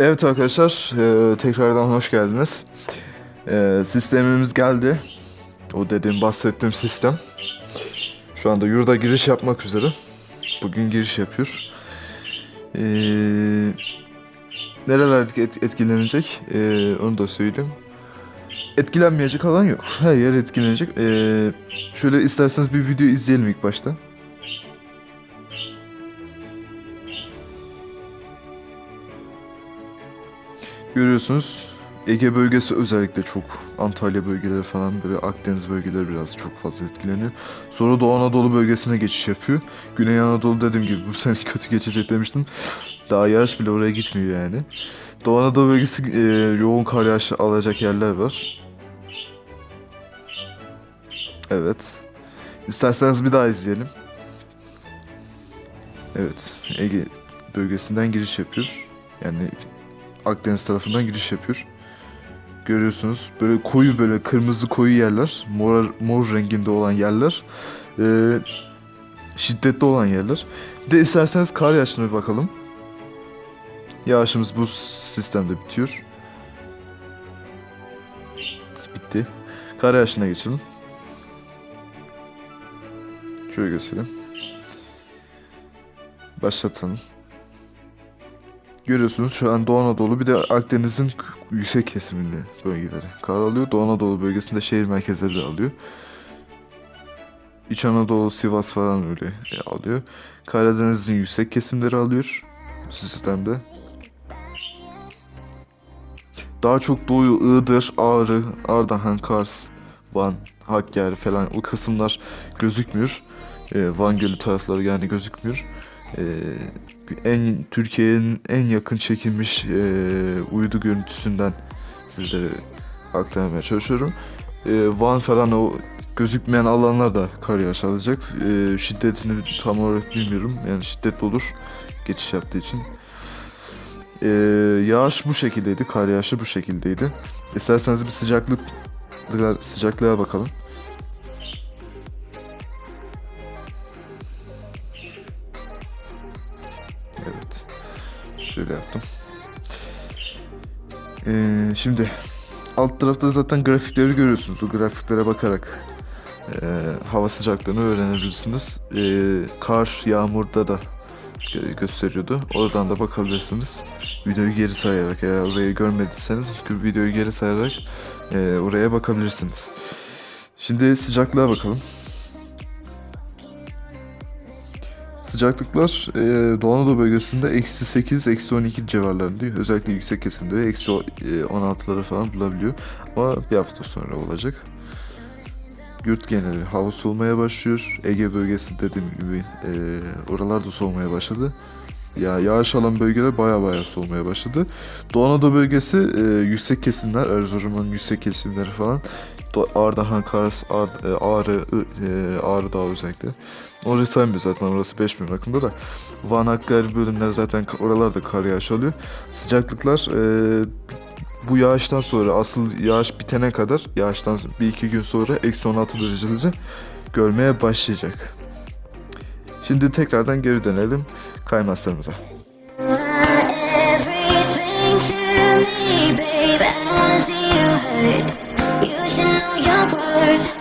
Evet arkadaşlar, e, tekrardan hoş geldiniz. E, sistemimiz geldi. O dediğim, bahsettiğim sistem. Şu anda yurda giriş yapmak üzere. Bugün giriş yapıyor. E, nereler et- etkilenecek, e, onu da söyleyeyim. Etkilenmeyecek alan yok. Her yer etkilenecek. E, şöyle isterseniz bir video izleyelim ilk başta. Görüyorsunuz Ege bölgesi özellikle çok Antalya bölgeleri falan böyle Akdeniz bölgeleri biraz çok fazla etkileniyor. Sonra Doğu Anadolu bölgesine geçiş yapıyor. Güney Anadolu dediğim gibi bu sene kötü geçecek demiştim. Daha yağış bile oraya gitmiyor yani. Doğu Anadolu bölgesi e, yoğun kar yağışı alacak yerler var. Evet. İsterseniz bir daha izleyelim. Evet. Ege bölgesinden giriş yapıyor. Yani Akdeniz tarafından giriş yapıyor. Görüyorsunuz böyle koyu böyle kırmızı koyu yerler, mor mor renginde olan yerler, eee, şiddetli olan yerler. Bir de isterseniz kar yağışına bir bakalım. Yağışımız bu sistemde bitiyor. Bitti. Kar yağışına geçelim. Şöyle göstereyim. Başlatalım. Görüyorsunuz şu an Doğu Anadolu bir de Akdeniz'in yüksek kesiminde bölgeleri kar alıyor. Doğu Anadolu bölgesinde şehir merkezleri de alıyor. İç Anadolu, Sivas falan öyle alıyor. Karadeniz'in yüksek kesimleri alıyor sistemde. Daha çok Doğu, Iğdır, Ağrı, Ardahan, Kars, Van, Hakkari falan o kısımlar gözükmüyor. E, Van Gölü tarafları yani gözükmüyor. E, en Türkiye'nin en yakın çekilmiş e, uydu görüntüsünden sizlere aktarmaya çalışıyorum. E, Van falan o gözükmeyen alanlar da kar yağış alacak. E, şiddetini tam olarak bilmiyorum. Yani şiddetli olur geçiş yaptığı için. E, yağış bu şekildeydi. Kar yağışı bu şekildeydi. İsterseniz bir sıcaklık sıcaklığa bakalım. Şöyle yaptım. Ee, şimdi alt tarafta zaten grafikleri görüyorsunuz. O grafiklere bakarak e, hava sıcaklığını öğrenebilirsiniz. Ee, kar, yağmurda da gö- gösteriyordu. Oradan da bakabilirsiniz. Videoyu geri sayarak eğer orayı görmediyseniz videoyu geri sayarak e, oraya bakabilirsiniz. Şimdi sıcaklığa bakalım. Sıcaklıklar e, Doğu Anadolu bölgesinde eksi 8, eksi 12 civarlarında. Özellikle yüksek kesimde eksi o- e, 16'ları falan bulabiliyor. Ama bir hafta sonra olacak. Yurt geneli hava soğumaya başlıyor. Ege bölgesi dediğim gibi e, oralar da soğumaya başladı. Ya yağış alan bölgeler baya baya soğumaya başladı. Doğu Anadolu bölgesi e, yüksek kesimler, Erzurum'un yüksek kesimleri falan. Ardahan, Kars, Ar- e, Ağrı, e, Ağrı Dağı özellikle. Orası saymıyor zaten orası 5000 rakımda da. Van Hakkari bölümler zaten oralarda kar yağış alıyor. Sıcaklıklar e, bu yağıştan sonra asıl yağış bitene kadar yağıştan bir iki gün sonra eksi 16 dereceleri görmeye başlayacak. Şimdi tekrardan geri dönelim kaymazlarımıza. everything to me, babe. I wanna see earth.